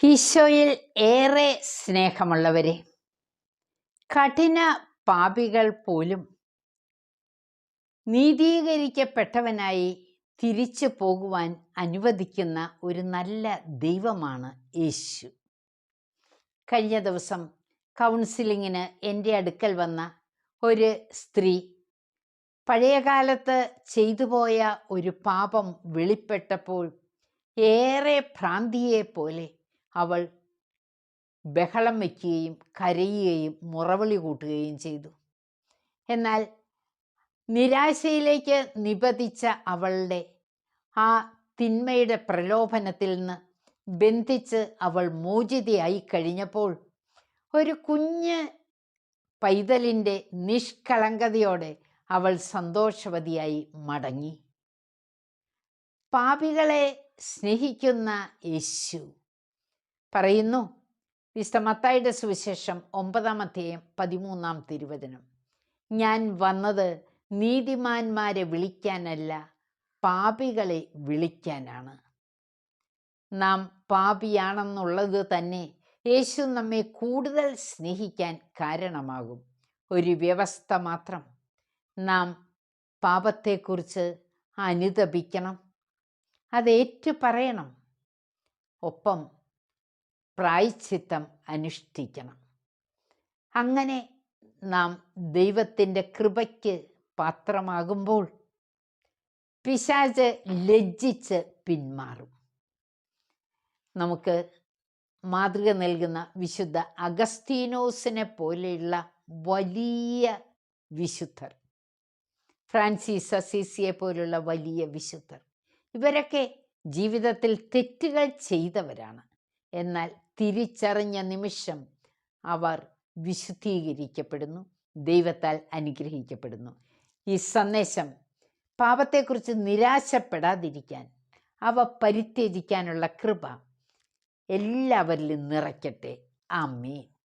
ഈശോയിൽ ഏറെ സ്നേഹമുള്ളവരെ കഠിന പാപികൾ പോലും നീതീകരിക്കപ്പെട്ടവനായി തിരിച്ചു പോകുവാൻ അനുവദിക്കുന്ന ഒരു നല്ല ദൈവമാണ് യേശു. കഴിഞ്ഞ ദിവസം കൗൺസിലിങ്ങിന് എന്റെ അടുക്കൽ വന്ന ഒരു സ്ത്രീ പഴയകാലത്ത് ചെയ്തുപോയ ഒരു പാപം വെളിപ്പെട്ടപ്പോൾ ഏറെ ഭ്രാന്തിയെ പോലെ അവൾ ബഹളം വയ്ക്കുകയും കരയുകയും മുറവിളി കൂട്ടുകയും ചെയ്തു. എന്നാൽ നിരാശയിലേക്ക് നിപതിച്ച അവളുടെ ആ തിന്മയുടെ പ്രലോഭനത്തിൽ നിന്ന് ബന്ധിച്ച് അവൾ മോചിതയായി കഴിഞ്ഞപ്പോൾ ഒരു കുഞ്ഞ് പൈതലിന്റെ നിഷ്കളങ്കതയോടെ അവൾ സന്തോഷവതിയായി മടങ്ങി. പാപികളെ സ്നേഹിക്കുന്ന യേശു. പറയുന്നു. വിശുദ്ധ സുവിശേഷം ഒമ്പതാം അധ്യായം പതിമൂന്നാം തിരുവചനം. ഞാൻ വന്നത് നീതിമാന്മാരെ വിളിക്കാനല്ല പാപികളെ വിളിക്കാനാണ്. നാം പാപിയാണെന്നുള്ളത് തന്നെ യേശു നമ്മെ കൂടുതൽ സ്നേഹിക്കാൻ കാരണമാകും. ഒരു വ്യവസ്ഥ മാത്രം. നാം പാപത്തെക്കുറിച്ച് അനുതപിക്കണം. അതേറ്റു പറയണം. ഒപ്പം പ്രായച്ചിത്തം അനുഷ്ഠിക്കണം. അങ്ങനെ നാം ദൈവത്തിന്റെ കൃപയ്ക്ക് പാത്രമാകുമ്പോൾ പിശാച് ലജ്ജിച്ച് പിന്മാറും. നമുക്ക് മാതൃക നൽകുന്ന വിശുദ്ധ അഗസ്തീനോസിനെ പോലെയുള്ള വലിയ വിശുദ്ധർ ഫ്രാൻസിസ് അസീസിയെ പോലുള്ള വലിയ വിശുദ്ധർ ഇവരൊക്കെ ജീവിതത്തിൽ തെറ്റുകൾ ചെയ്തവരാണ്. എന്നാൽ തിരിച്ചറിഞ്ഞ നിമിഷം അവർ വിശുദ്ധീകരിക്കപ്പെടുന്നു ദൈവത്താൽ അനുഗ്രഹിക്കപ്പെടുന്നു. ഈ സന്ദേശം പാപത്തെക്കുറിച്ച് നിരാശപ്പെടാതിരിക്കാൻ അവ പരിത്യജിക്കാനുള്ള കൃപ എല്ലാവരിലും നിറയ്ക്കട്ടെ. ആമീൻ.